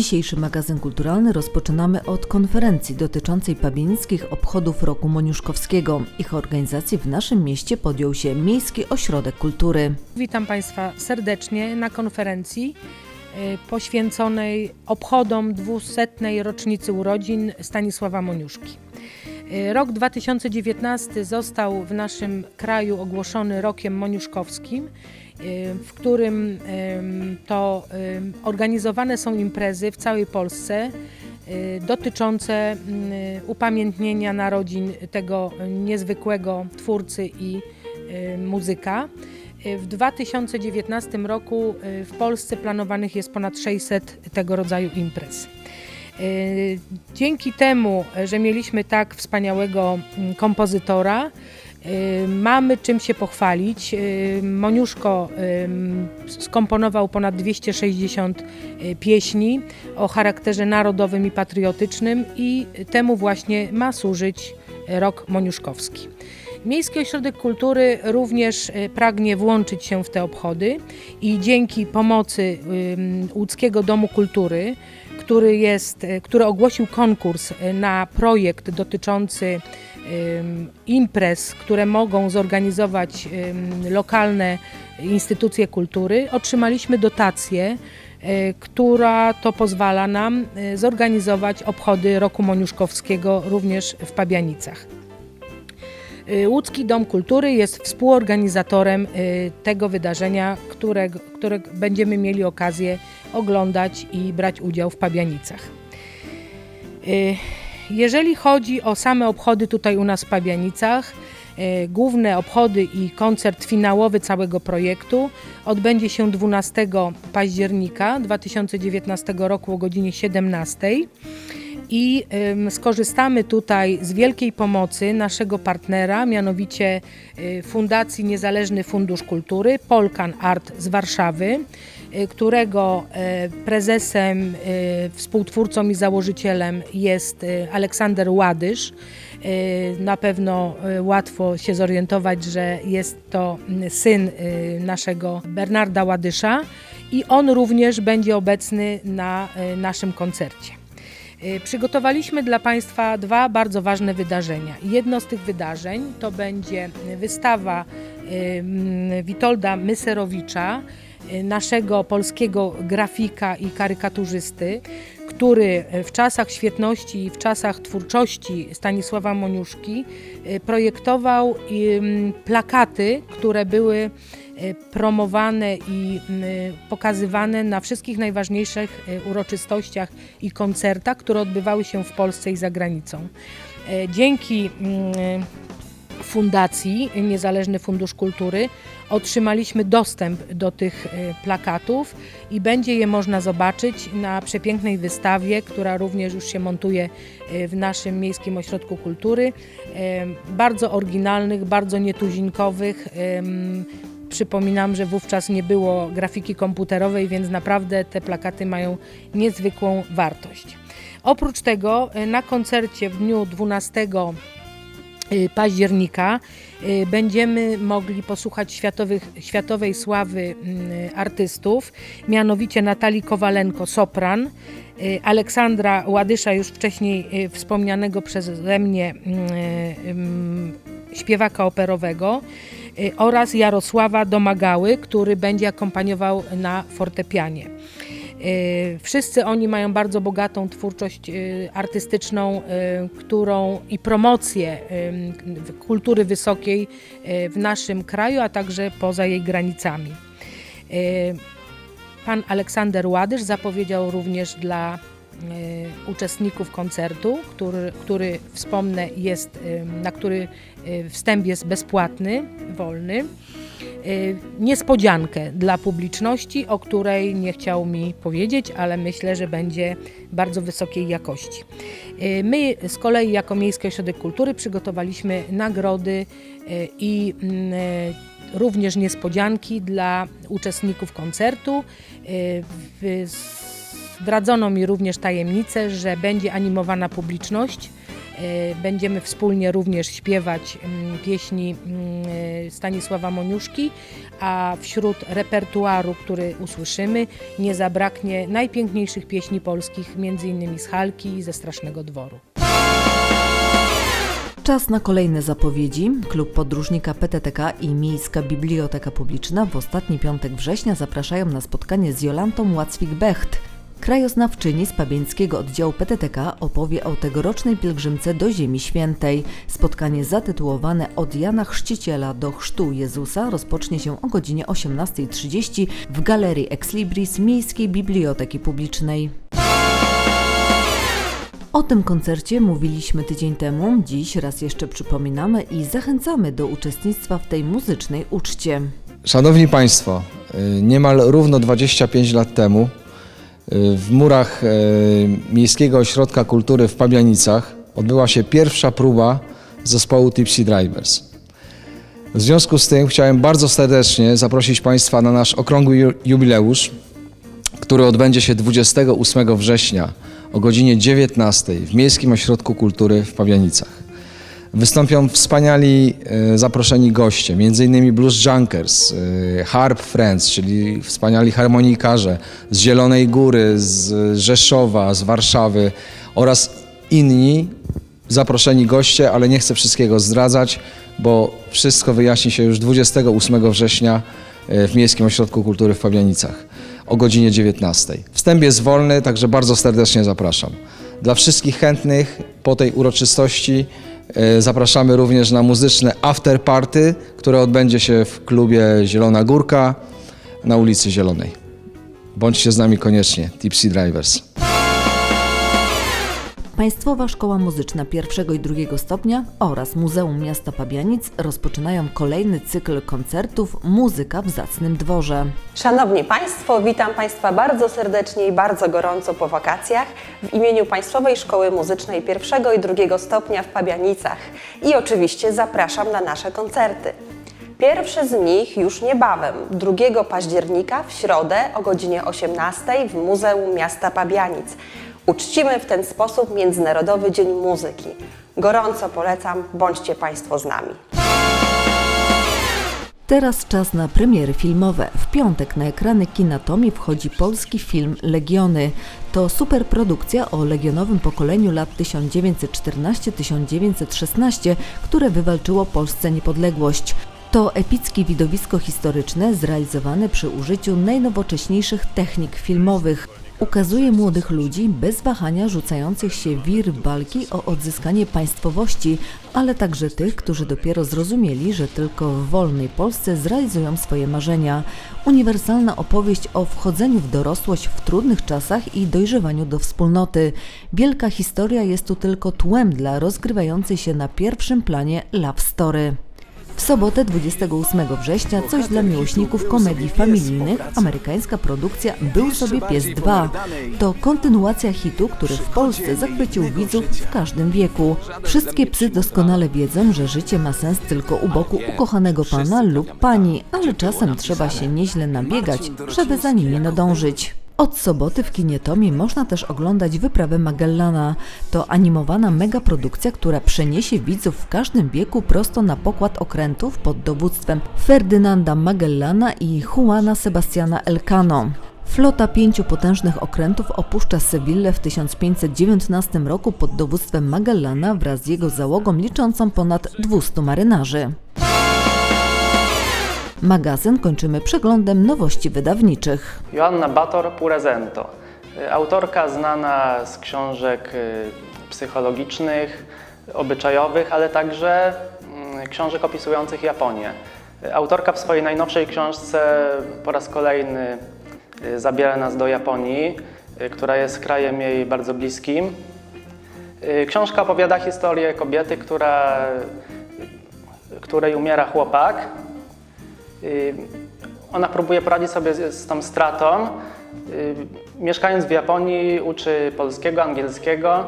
Dzisiejszy magazyn kulturalny rozpoczynamy od konferencji dotyczącej pabienickich obchodów Roku Moniuszkowskiego. Ich organizacji w naszym mieście podjął się Miejski Ośrodek Kultury. Witam Państwa serdecznie na konferencji y, poświęconej obchodom 200. rocznicy urodzin Stanisława Moniuszki. Y, Rok 2019 został w naszym kraju ogłoszony rokiem moniuszkowskim, y, w którym ym, to organizowane są imprezy w całej Polsce y, dotyczące y, upamiętnienia narodzin tego niezwykłego twórcy i muzyka. W 2019 roku w Polsce planowanych jest ponad 600 tego rodzaju imprez. Y, Dzięki temu, że mieliśmy tak wspaniałego mm, kompozytora, y, mamy czym się pochwalić. Y, Moniuszko skomponował ponad 260 y, pieśni o charakterze narodowym i patriotycznym i temu właśnie ma służyć rok moniuszkowski. Miejski Ośrodek Kultury również pragnie włączyć się w te obchody i dzięki pomocy Łódzkiego Domu Kultury, który, jest, y, który ogłosił konkurs y, na projekt dotyczący imprez, które mogą zorganizować lokalne instytucje kultury, otrzymaliśmy dotację, y, która to pozwala nam zorganizować obchody Roku Moniuszkowskiego również w Pabianicach. Łódzki Dom Kultury jest współorganizatorem tego wydarzenia, którego, które będziemy mieli okazję oglądać i brać udział w Pabianicach. Y, Jeżeli chodzi o same obchody tutaj u nas w Pabianicach, y, główne obchody i koncert finałowy całego projektu odbędzie się 12 października 2019 roku o godzinie 17 i skorzystamy tutaj z wielkiej pomocy naszego partnera, mianowicie y, Fundacji Niezależny Fundusz Kultury Polkan Art z Warszawy, którego y, prezesem, y, współtwórcą i założycielem jest y, Aleksander Ładysz. Y, Na pewno y, łatwo się zorientować, że jest to syn y, naszego Bernarda Ładysza i on również będzie obecny na y, naszym koncercie. Y, Przygotowaliśmy dla Państwa dwa bardzo ważne wydarzenia. Jedno z tych wydarzeń to będzie wystawa y, Witolda Myserowicza, y, naszego polskiego grafika i karykaturzysty, który w czasach świetności i w czasach twórczości Stanisława Moniuszki y, projektował plakaty, które były y, promowane i y, pokazywane na wszystkich najważniejszych uroczystościach i koncertach, które odbywały się w Polsce i za granicą. E, Dzięki Fundacji Niezależny Fundusz Kultury otrzymaliśmy dostęp do tych e, plakatów i będzie je można zobaczyć na przepięknej wystawie, która również już się montuje e, w naszym Miejskim Ośrodku Kultury. E, Bardzo oryginalnych, bardzo nietuzinkowych. Przypominam, że wówczas nie było grafiki komputerowej, więc naprawdę te plakaty mają niezwykłą wartość. Oprócz tego na koncercie w dniu 12 y, października y, będziemy mogli posłuchać światowych, światowej sławy mm, artystów, mianowicie Natalii Kowalenko, sopran, y, Aleksandra Ładysza, już wcześniej y, wspomnianego przeze mnie mm, ym, śpiewaka operowego y, oraz Jarosława Domagały, który będzie akompaniował na fortepianie. Y, Wszyscy oni mają bardzo bogatą twórczość y, artystyczną, y, którą i promocję kultury wysokiej w naszym kraju, a także poza jej granicami. Pan Aleksander Ładysz zapowiedział również dla uczestników koncertu, który, który wspomnę jest, na który wstęp jest bezpłatny, wolny niespodziankę dla publiczności, o której nie chciał mi powiedzieć, ale myślę, że będzie bardzo wysokiej jakości. Y, My z kolei jako Miejski Ośrodek Kultury przygotowaliśmy nagrody y, i mm, y, również niespodzianki dla uczestników koncertu. Zdradzono mi również tajemnicę, że będzie animowana publiczność E, Będziemy wspólnie również śpiewać mm, pieśni mm, e, Stanisława Moniuszki, a wśród repertuaru, który usłyszymy, nie zabraknie najpiękniejszych pieśni polskich, innymi z Halki i ze Strasznego Dworu. Czas na kolejne zapowiedzi. Klub Podróżnika PTTK i Miejska Biblioteka Publiczna w ostatni piątek września zapraszają na spotkanie z Jolantą Łacwik-Becht. Krajoznawczyni z Pabieńskiego Oddziału PTTK opowie o tegorocznej pielgrzymce do Ziemi Świętej. Spotkanie zatytułowane Od Jana Chrzciciela do Chrztu Jezusa rozpocznie się o godzinie 18.30 w Galerii Ex Libris Miejskiej Biblioteki Publicznej. O tym koncercie mówiliśmy tydzień temu, dziś raz jeszcze przypominamy i zachęcamy do uczestnictwa w tej muzycznej uczcie. Szanowni Państwo, y, niemal równo 25 lat temu w murach y, Miejskiego Ośrodka Kultury w Pabianicach odbyła się pierwsza próba zespołu Tipsy Drivers. W związku z tym chciałem bardzo serdecznie zaprosić Państwa na nasz okrągły ju- jubileusz, który odbędzie się 28 września o godzinie 19 w Miejskim Ośrodku Kultury w Pabianicach. Wystąpią wspaniali e, zaproszeni goście, m.in. Blues Junkers, e, Harp Friends, czyli wspaniali harmonikarze z Zielonej Góry, z Rzeszowa, z Warszawy oraz inni zaproszeni goście, ale nie chcę wszystkiego zdradzać, bo wszystko wyjaśni się już 28 września e, w Miejskim Ośrodku Kultury w Pabianicach o godzinie 19. Wstęp jest wolny, także bardzo serdecznie zapraszam. Dla wszystkich chętnych po tej uroczystości e, zapraszamy również na muzyczne after party, które odbędzie się w klubie Zielona Górka na ulicy Zielonej. Bądźcie z nami koniecznie, Tipsy Drivers. Państwowa Szkoła Muzyczna pierwszego i drugiego stopnia oraz Muzeum Miasta Pabianic rozpoczynają kolejny cykl koncertów Muzyka w Zacnym Dworze. Szanowni Państwo, witam Państwa bardzo serdecznie i bardzo gorąco po wakacjach w imieniu Państwowej Szkoły Muzycznej pierwszego i drugiego stopnia w Pabianicach i oczywiście zapraszam na nasze koncerty. Pierwszy z nich już niebawem, 2 października w środę o godzinie 18 w Muzeum Miasta Pabianic. Uczcimy w ten sposób Międzynarodowy Dzień Muzyki. Gorąco polecam, bądźcie Państwo z nami. Teraz czas na premiery filmowe. W piątek na ekrany Kinatomi wchodzi polski film Legiony. To superprodukcja o legionowym pokoleniu lat 1914-1916, które wywalczyło Polsce niepodległość. To epickie widowisko historyczne zrealizowane przy użyciu najnowocześniejszych technik filmowych. Ukazuje młodych ludzi bez wahania rzucających się wir walki o odzyskanie państwowości, ale także tych, którzy dopiero zrozumieli, że tylko w wolnej Polsce zrealizują swoje marzenia. Uniwersalna opowieść o wchodzeniu w dorosłość w trudnych czasach i dojrzewaniu do wspólnoty. Wielka historia jest tu tylko tłem dla rozgrywającej się na pierwszym planie love story. W sobotę 28 września coś dla miłośników komedii familijnych, amerykańska produkcja Był sobie pies 2. To kontynuacja hitu, który w Polsce zachwycił widzów w każdym wieku. Wszystkie psy doskonale wiedzą, że życie ma sens tylko u boku ukochanego pana lub pani, ale czasem trzeba się nieźle nabiegać, żeby za nimi nadążyć. Od soboty w kinie Tomi można też oglądać Wyprawę Magellana. To animowana megaprodukcja, która przeniesie widzów w każdym wieku prosto na pokład okrętów pod dowództwem Ferdynanda Magellana i Juana Sebastiana Elcano. Flota pięciu potężnych okrętów opuszcza Sewillę w 1519 roku pod dowództwem Magellana wraz z jego załogą liczącą ponad 200 marynarzy. Magazyn kończymy przeglądem nowości wydawniczych. Joanna Bator Purezento. Y, Autorka znana z książek y, psychologicznych, obyczajowych, ale także mm, książek opisujących Japonię. Y, Autorka w swojej najnowszej książce po raz kolejny zabiera nas do Japonii, która jest krajem jej bardzo bliskim. Książka opowiada historię kobiety, która, której umiera chłopak. Ona próbuje poradzić sobie z, tą stratą. Mieszkając w Japonii uczy polskiego, angielskiego.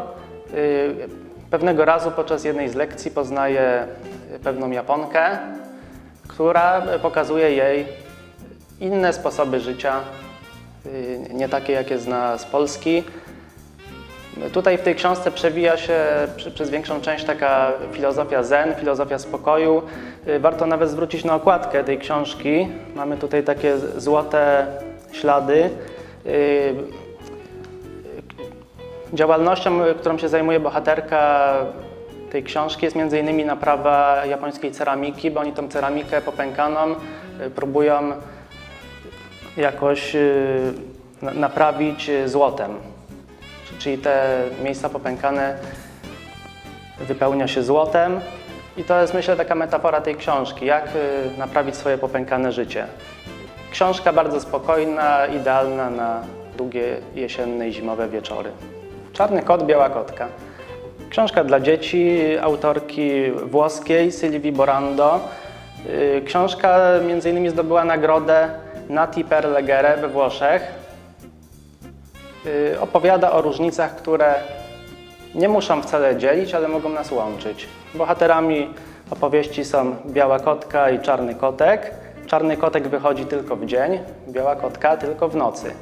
Pewnego razu podczas jednej z lekcji poznaje pewną Japonkę, która pokazuje jej inne sposoby życia, y, nie takie jakie zna z Polski. Tutaj w tej książce przewija się przez większą część taka filozofia zen, filozofia spokoju. Y, Warto nawet zwrócić na okładkę tej książki. Mamy tutaj takie złote ślady. Y, Działalnością, którą się zajmuje bohaterka tej książki jest m.in. naprawa japońskiej ceramiki, bo oni tą ceramikę popękaną y, próbują jakoś na- naprawić złotem. Czyli te miejsca popękane wypełnia się złotem i to jest myślę taka metafora tej książki, jak y, naprawić swoje popękane życie. Książka bardzo spokojna, idealna na długie jesienne i zimowe wieczory. Czarny kot, biała kotka. Książka dla dzieci autorki włoskiej Sylwii Borando. Y, Książka między innymi zdobyła nagrodę Nati per Legere we Włoszech. Y, Opowiada o różnicach, które nie muszą wcale dzielić, ale mogą nas łączyć. Bohaterami opowieści są biała kotka i czarny kotek. Czarny kotek wychodzi tylko w dzień, biała kotka tylko w nocy.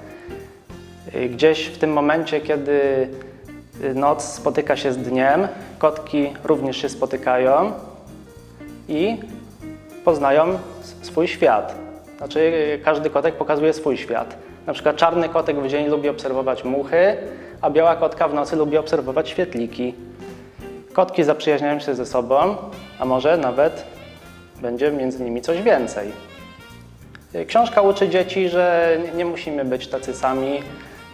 Y, Gdzieś w tym momencie, kiedy y, noc spotyka się z dniem, kotki również się spotykają i poznają swój świat. Znaczy, każdy kotek pokazuje swój świat. Na przykład czarny kotek w dzień lubi obserwować muchy, a biała kotka w nocy lubi obserwować świetliki. Kotki zaprzyjaźniają się ze sobą, a może nawet będzie między nimi coś więcej. Książka uczy dzieci, że nie- nie musimy być tacy sami,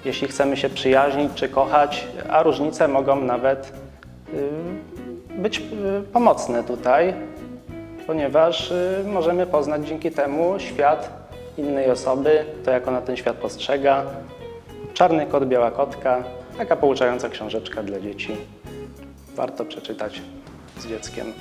jeśli chcemy się przyjaźnić czy kochać, a różnice mogą nawet y, być y, pomocne tutaj, ponieważ y, możemy poznać dzięki temu świat innej osoby, to jak ona ten świat postrzega. Czarny kot, biała kotka, taka pouczająca książeczka dla dzieci. Warto przeczytać z dzieckiem.